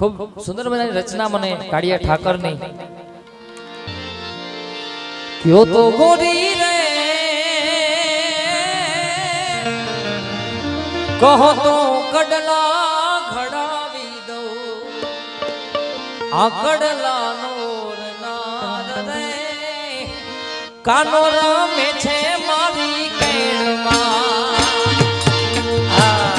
ખૂબ સુંદર મજાની રચના મને કાળિયા ઠાકરની. કયો કહો તો કડલા ઘડાવી દઉં. આ કડલા નો કાનો રમે છે મારી કેળમાં. આ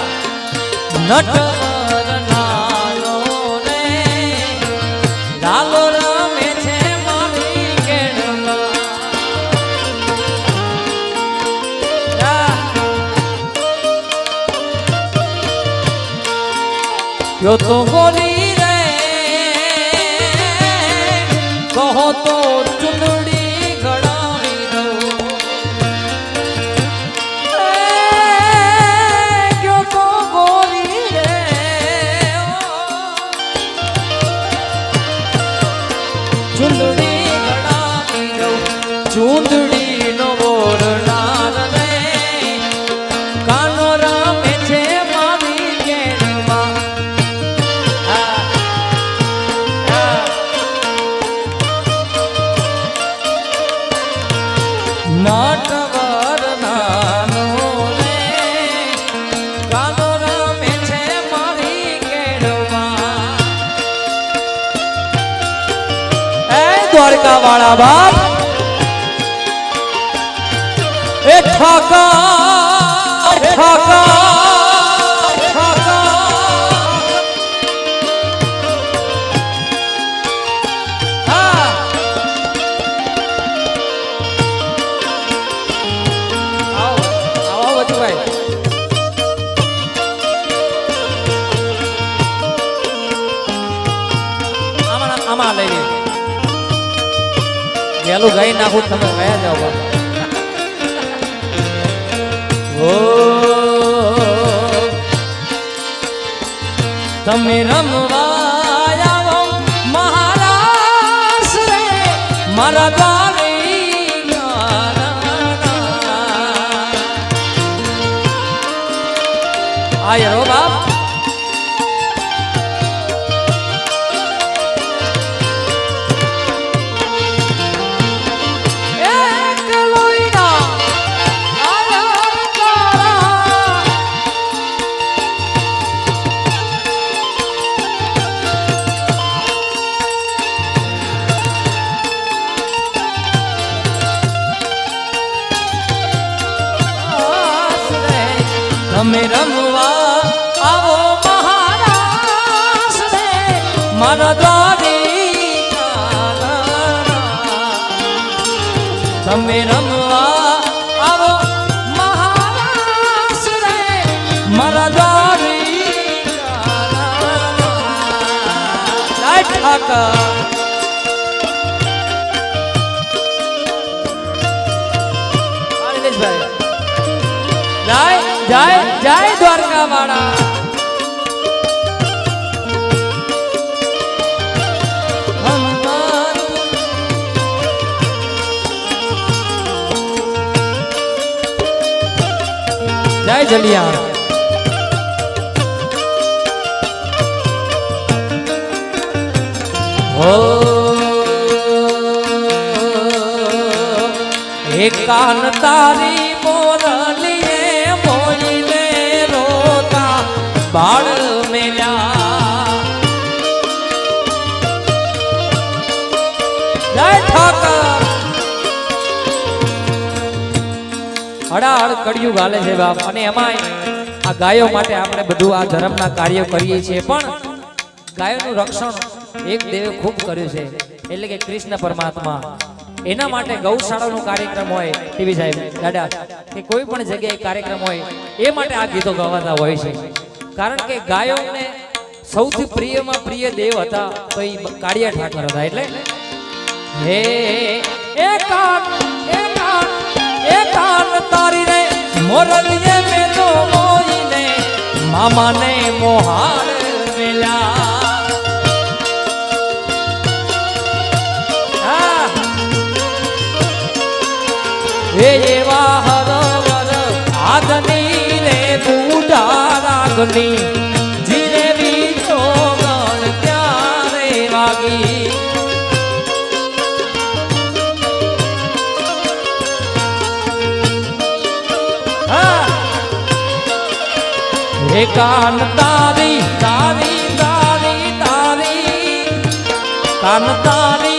યો તો દ્વારકા નાખું તમે વયા જાઓ બાપા તમે રમવા આવો મહારાજ મારા તમે રમવા આવો મહારાજ મારા દ્વારી તમે રમવા આવો મહારાજ મારા દ્વારી ઠાકા જય જય જય દ્વારકા વાળા જય જલિયા એકાન તારી હડાહડ કડિયું ગાલે છે બાપ અને એમાંય આ ગાયો માટે આપણે બધું આ ધર્મના કાર્યો કરીએ છીએ પણ ગાયોનું રક્ષણ એક દેવે ખૂબ કર્યું છે એટલે કે કૃષ્ણ પરમાત્મા એના માટે ગૌશાળાનો કાર્યક્રમ હોય ટીવી સાહેબ દાદા કે કોઈ પણ જગ્યાએ કાર્યક્રમ હોય એ માટે આ ગીતો ગવાતા હોય છે કારણ કે ગાયોને સૌથી પ્રિયમાં પ્રિય દેવ હતા તો એ કાળિયા ઠાકર હતા એટલે હે એ કાન કાન તારી રે, મોરલીએ મે તો મોઈને, મામાને મોહાર મેલા હે. એવા હરવર આગની રે, બુઢા રાગની. હે કાન તારી તારી તારી તારી. કાન તારી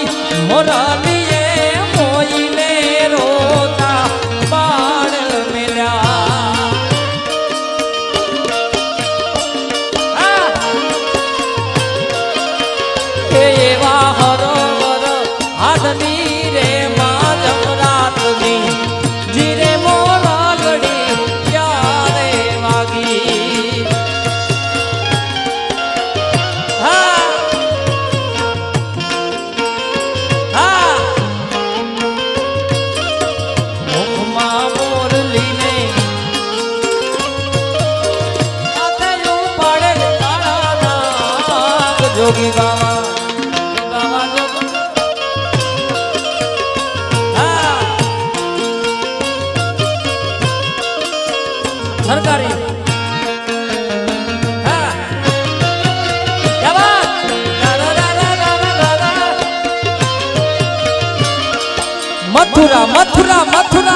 मथुरा मथुरा मथुरा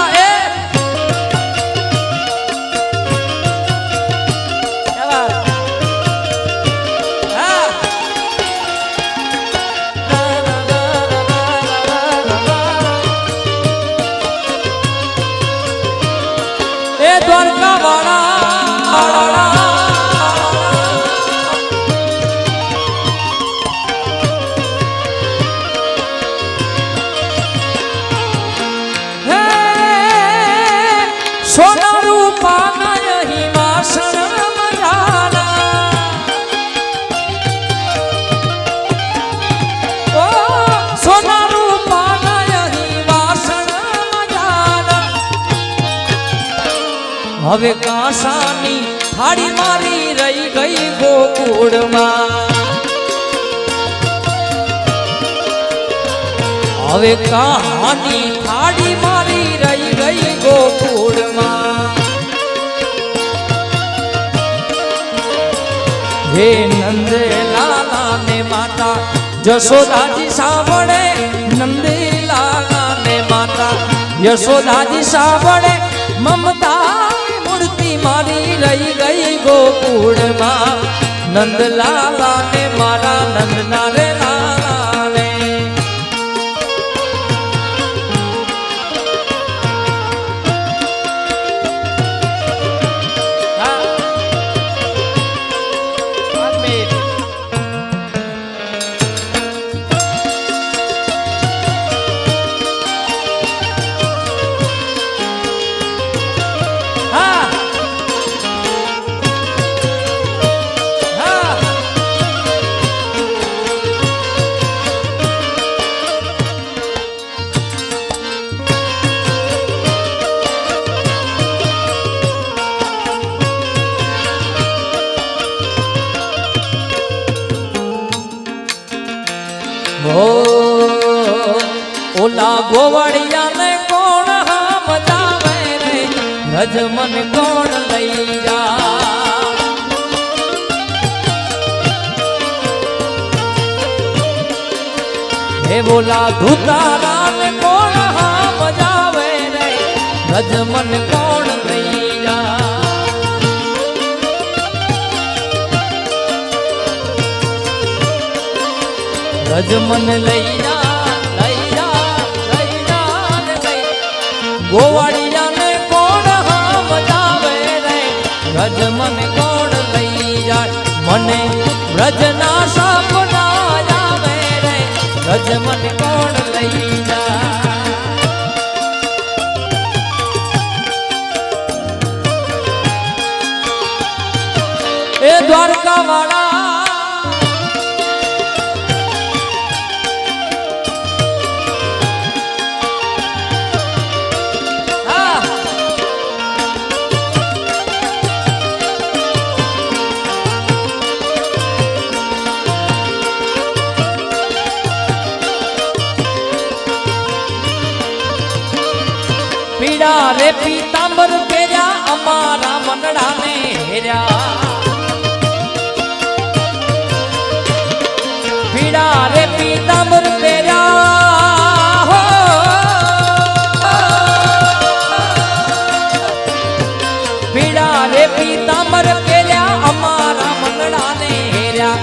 હવે કાંસાની થાળી મારી રહી ગઈ ગોકુળમાં. હવે કહાની થાળી મારી રહી ગઈ ગોકુળમાં. હે નંદ લાલા ને માતા જશોદાજી સાંભળે. નંદ લાલા ને માતા, યશોદાજી સાંભળે. મમતા મારી રહી ગઈ ગોકુળમાં નંદ લાલા ને મારા નંદના હો ઓલા ગોવાળિયા ને કોણ બતાવે રે? રજ મન કોણ લઈ જા? હે બોલા ધૂતારા ને કોણ બજાવે રે? રજ કોણ ભજ મન લઈ જા લઈ જા કોણ સમજાવે રે? ભજ મન કોણ લઈ જાય મને વ્રજના સપના આવે રે. ભજ મન કોણ લઈ જાય દ્વારકા ભલે પીતાંબર પહેર્યા અમારા મંડળાને હેર્યા. પીડા રે પીતાંબર પહેર્યા. હો પીડા રે પીતાંબર પહેર્યા અમારા મંડળાને હેર્યા.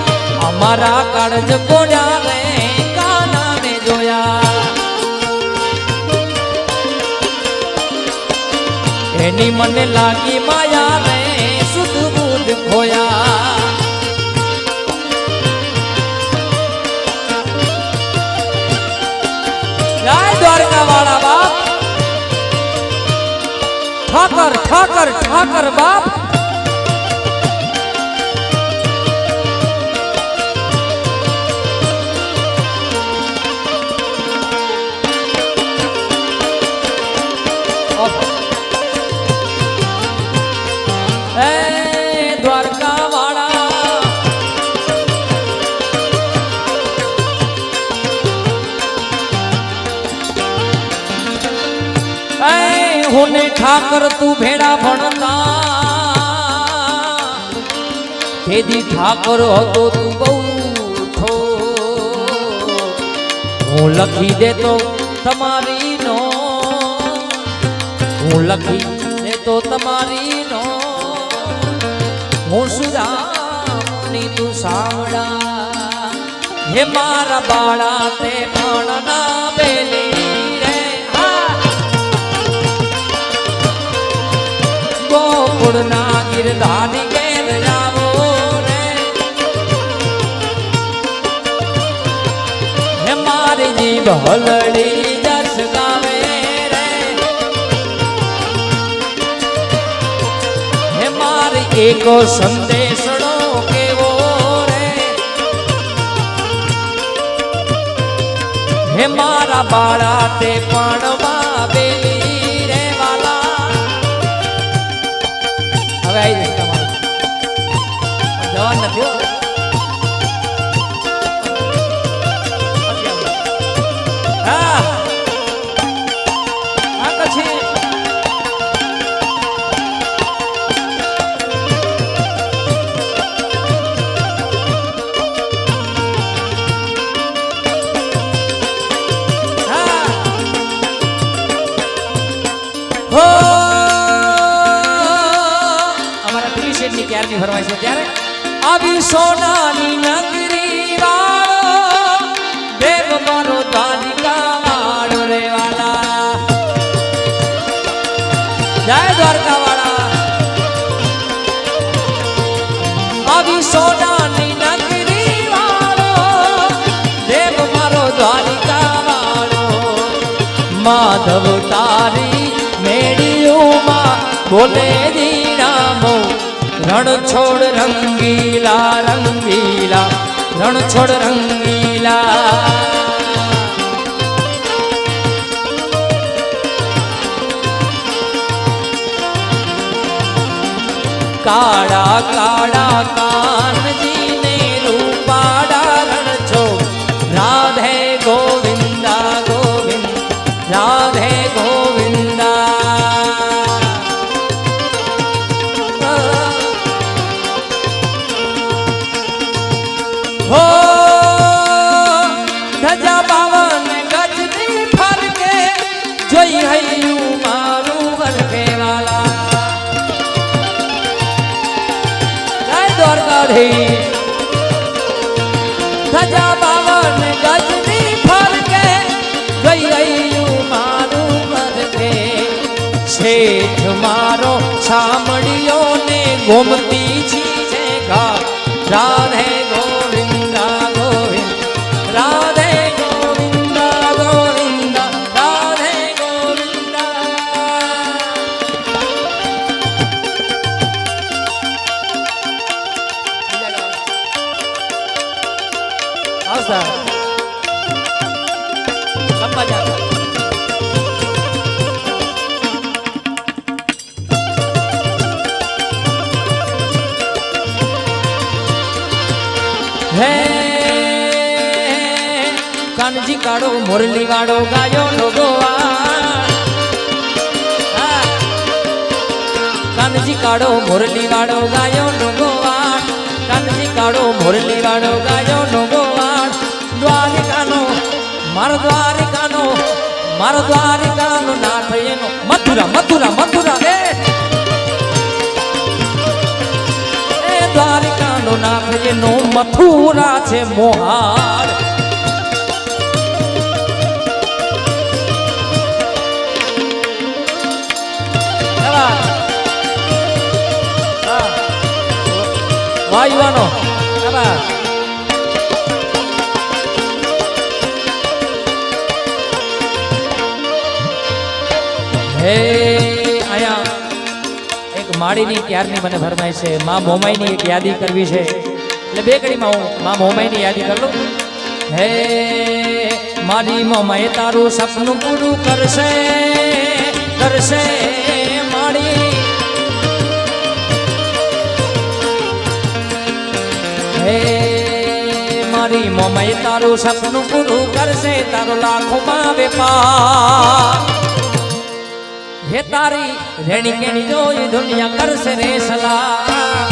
અમારા કાળજ કોડ્યા રે એની મને લાગી માયા રે, શુદ્ધ બુદ્ધ ખોયા. જય દ્વારકા વાળા બાપ. ઠાકર ઠાકર ઠાકર બાપ. એ ઠાકર તું ભેડા ભણતા? તેદી ઠાકર હતો તું બહુ થો હું લખી દેતો તમારી નો. હું લખી દેતો તમારી નો. હું સુદામની તું સાવડા હે મારા બાળા, તે પણ ના બેલી ગોકુળના ગીરધારી ઘેર જાવો રે હે મારી જીભ હલડી જસ ગાવે રે હે મારી એકો સંદેશડો છે ત્યારે, આવી સોનાની નગરી વાળો, દેવ મારો દ્વારિકા વાળો રે વાલા જય દ્વારકા વાળા આવી સોનાની નગરી વાળો, દેવ મારો દ્વારિકા વાળો માધવ તારી મેળીઓમાં બોલે દીનામો રણ છોડ રંગીલા રંગીલા રણ છોડ રંગીલા. કાળા કાળા ગોમતી મુરલી વાળો ગાયો નો ગોવા. કાનજી કાળો મુરલી વાળો ગાયો નો ગોવા. કાનજી કાળો મુરલી વાળો ગાયો નો ગોવા. દ્વારિકાનો, મારો દ્વારિકાનો મારો દ્વારિકાનો નાથ એનો મથુરા મથુરા મથુરા રે દ્વારિકાનો નાથ એનો મથુરા છે મોહાર. યુવાનો એવા. હે, આયા. એક માળીની ક્યારની મને ફરમાય છે. માં મોમાઈની એક યાદી કરવી છે. એટલે બે કડીમાં હું માં મોમાઈની યાદી કરી હે, મારી મોમાઈ તારું સપનું પૂરું કરશે કરશે. મારી મોમાઈ તારું સપનું પૂરું કરશે તારો લાખોમાં વેપાર હે તારી રેણી કેણી જોઈ દુનિયા કરશે રે સલાહ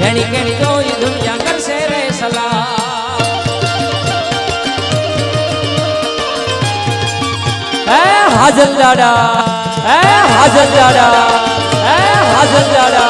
રેણી કેણી જોઈ દુનિયા કરશે રે સલાહ હે હાજર દાડા હે હાજર દાડા હે હાજર દાડા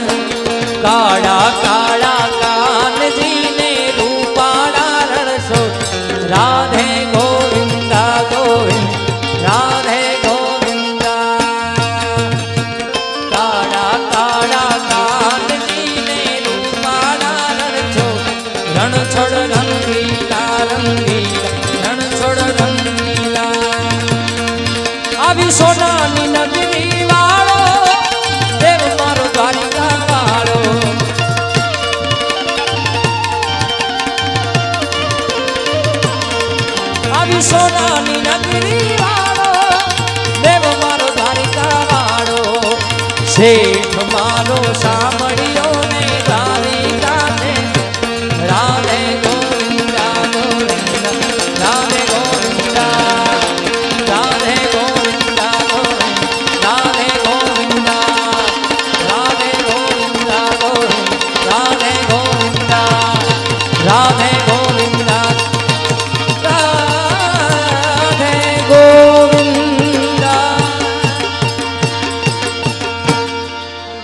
કાળા કાળા કાનજીને રૂપાળા રણસો રાધે શેઠ મારો સાંભળ્યો